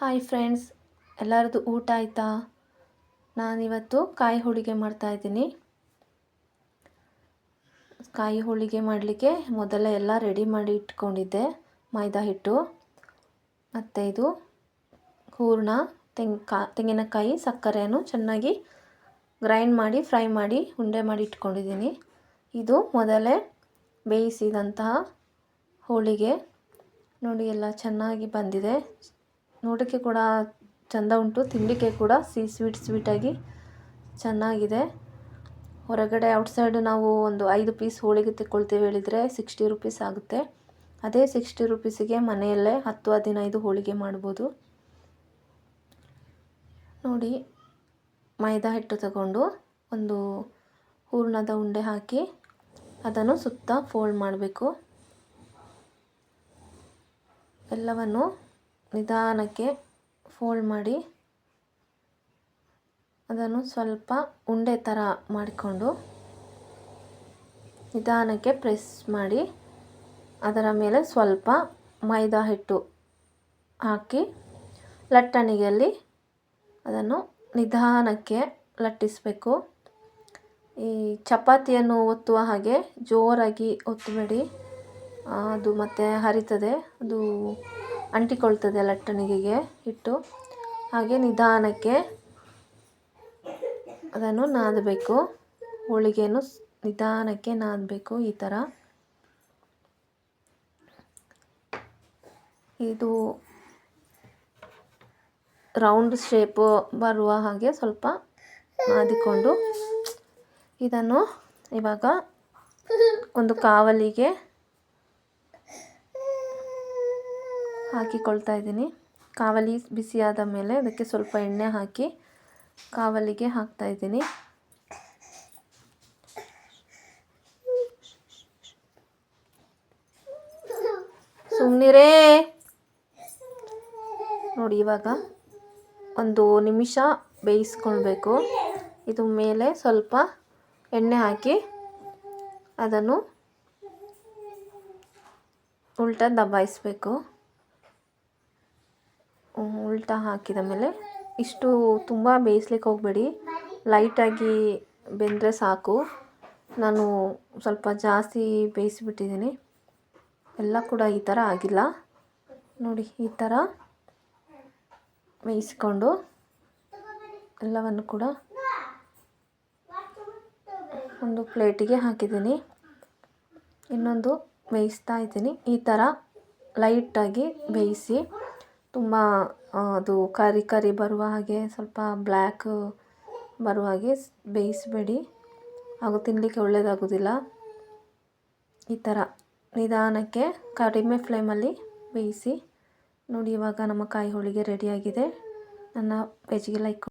Hi friends, ಎಲ್ಲರದ್ದು ಊಟ ಆಯಿತಾ? ನಾನಿವತ್ತು ಕಾಯಿ ಹೋಳಿಗೆ ಮಾಡ್ತಾಯಿದ್ದೀನಿ ಕಾಯಿ ಹೋಳಿಗೆ ಮಾಡಲಿಕ್ಕೆ ಮೊದಲೇ ಎಲ್ಲ ರೆಡಿ ಮಾಡಿ ಇಟ್ಕೊಂಡಿದ್ದೆ, ಮೈದಾ ಹಿಟ್ಟು, ಮತ್ತು ಇದು ಹೂರಣ, ತೆಂಗ್, ಕಾ, ತೆಂಗಿನಕಾಯಿ, ಸಕ್ಕರೆಯನ್ನು ಚೆನ್ನಾಗಿ ಗ್ರೈಂಡ್ ಮಾಡಿ, ಫ್ರೈ ಮಾಡಿ, ಉಂಡೆ ಮಾಡಿ ಇಟ್ಕೊಂಡಿದ್ದೀನಿ. ಇದು ಮೊದಲೇ ಬೇಯಿಸಿದಂತಹ ಹೋಳಿಗೆ. ನೋಡಿ, ಎಲ್ಲ ಚೆನ್ನಾಗಿ ಬಂದಿದೆ. ನೋಡೋಕ್ಕೆ ಕೂಡ ಚೆಂದ ಉಂಟು. ತಿನ್ನಲಿಕ್ಕೆ ಕೂಡ ಸಿ, ಸ್ವೀಟ್, ಸ್ವೀಟಾಗಿ ಚೆನ್ನಾಗಿದೆ. ಹೊರಗಡೆ ಔಟ್ಸೈಡ್ ನಾವು ಒಂದು ಐದು ಪೀಸ್ ಹೋಳಿಗೆ ತೆಕ್ಕೊಳ್ತೇವೆ ಹೇಳಿದರೆ ಸಿಕ್ಸ್ಟಿ ರುಪೀಸ್ ಆಗುತ್ತೆ. ಅದೇ ಸಿಕ್ಸ್ಟಿ ರುಪೀಸಿಗೆ ಮನೆಯಲ್ಲೇ ಹತ್ತು, ಹದಿನೈದು ಹೋಳಿಗೆ ಮಾಡ್ಬೋದು. ನೋಡಿ, ಮೈದಾ ಹಿಟ್ಟು ತಗೊಂಡು ಒಂದು ಹೂರ್ಣದ ಉಂಡೆ ಹಾಕಿ ಅದನ್ನು ಸುತ್ತ ಫೋಲ್ಡ್ ಮಾಡಬೇಕು. ಎಲ್ಲವನ್ನು ನಿಧಾನಕ್ಕೆ ಫೋಲ್ಡ್ ಮಾಡಿ, ಅದನ್ನು ಸ್ವಲ್ಪ ಉಂಡೆ ಥರ ಮಾಡಿಕೊಂಡು ನಿಧಾನಕ್ಕೆ ಪ್ರೆಸ್ ಮಾಡಿ, ಅದರ ಮೇಲೆ ಸ್ವಲ್ಪ ಮೈದಾ ಹಿಟ್ಟು ಹಾಕಿ ಲಟ್ಟಣಿಗೆಯಲ್ಲಿ ಅದನ್ನು ನಿಧಾನಕ್ಕೆ ಲಟ್ಟಿಸಬೇಕು. ಈ ಚಪಾತಿಯನ್ನು ಒತ್ತುವ ಹಾಗೆ ಜೋರಾಗಿ ಒತ್ತಬೇಡಿ ಅದು ಮತ್ತೆ ಹರಿತದೆ. ಅದು ಅಂಟಿಕೊಳ್ತದೆ ಲಟ್ಟಣಿಗೆಗೆ ಹಿಟ್ಟು. ಹಾಗೆ ನಿಧಾನಕ್ಕೆ ಅದನ್ನು ನಾದಬೇಕು. ಹೋಳಿಗೆಯನ್ನು ನಿಧಾನಕ್ಕೆ ನಾದಬೇಕು ಈ ಥರ. ಇದು ರೌಂಡ್ ಶೇಪು ಬರುವ ಹಾಗೆ ಸ್ವಲ್ಪ ನಾದಿಕೊಂಡು ಇದನ್ನು ಇವಾಗ ಒಂದು ಕಾವಲಿಗೆ ಹಾಕಿಕೊಳ್ತಾ ಇದ್ದೀನಿ. ಕಾವಲಿ ಬಿಸಿಯಾದ ಮೇಲೆ ಅದಕ್ಕೆ ಸ್ವಲ್ಪ ಎಣ್ಣೆ ಹಾಕಿ ಕಾವಲಿಗೆ ಹಾಕ್ತಾ ಇದ್ದೀನಿ. ಸುಮ್ಮನಿರೇ ನೋಡಿ, ಇವಾಗ ಒಂದು ನಿಮಿಷ ಬೇಯಿಸ್ಕೊಳ್ಬೇಕು. ಇದು ಮೇಲೆ ಸ್ವಲ್ಪ ಎಣ್ಣೆ ಹಾಕಿ ಅದನ್ನು ಉಲ್ಟ ದಬಾಯಿಸಬೇಕು ಉಲ್ಟಾ ಹಾಕಿದ ಮೇಲೆ ಇಷ್ಟು ತುಂಬ ಬೇಯಿಸ್ಲಿಕ್ಕೆ ಹೋಗಬೇಡಿ. ಲೈಟಾಗಿ ಬೆಂದರೆ ಸಾಕು. ನಾನು ಸ್ವಲ್ಪ ಜಾಸ್ತಿ ಬೇಯಿಸಿಬಿಟ್ಟಿದ್ದೀನಿ. ಎಲ್ಲ ಕೂಡ ಈ ಥರ ಆಗಿಲ್ಲ. ನೋಡಿ, ಈ ಥರ ಬೇಯಿಸ್ಕೊಂಡು ಎಲ್ಲವನ್ನು ಕೂಡ ಒಂದು ಪ್ಲೇಟಿಗೆ ಹಾಕಿದ್ದೀನಿ. ಇನ್ನೊಂದು ಬೇಯಿಸ್ತಾ ಇದ್ದೀನಿ. ಈ ಥರ ಲೈಟಾಗಿ ಬೇಯಿಸಿ ತುಂಬ ಅದು ಕರಿ ಕರಿ ಬರುವ ಹಾಗೆ ಸ್ವಲ್ಪ ಬ್ಲ್ಯಾಕ್ ಬರುವ ಹಾಗೆ ಬೇಯಿಸಬೇಡಿ. ಹಾಗೂ ತಿನ್ನಲಿಕ್ಕೆ ಒಳ್ಳೆಯದಾಗೋದಿಲ್ಲ ಈ ಥರ ನಿಧಾನಕ್ಕೆ ಕಡಿಮೆ ಫ್ಲೇಮಲ್ಲಿ ಬೇಯಿಸಿ. ನೋಡಿ ಇವಾಗ ನಮ್ಮ ಕಾಯಿ ಹೋಳಿಗೆ ರೆಡಿಯಾಗಿದೆ ನನ್ನ ಪೇಜಿಗೆ ಲೈಕ್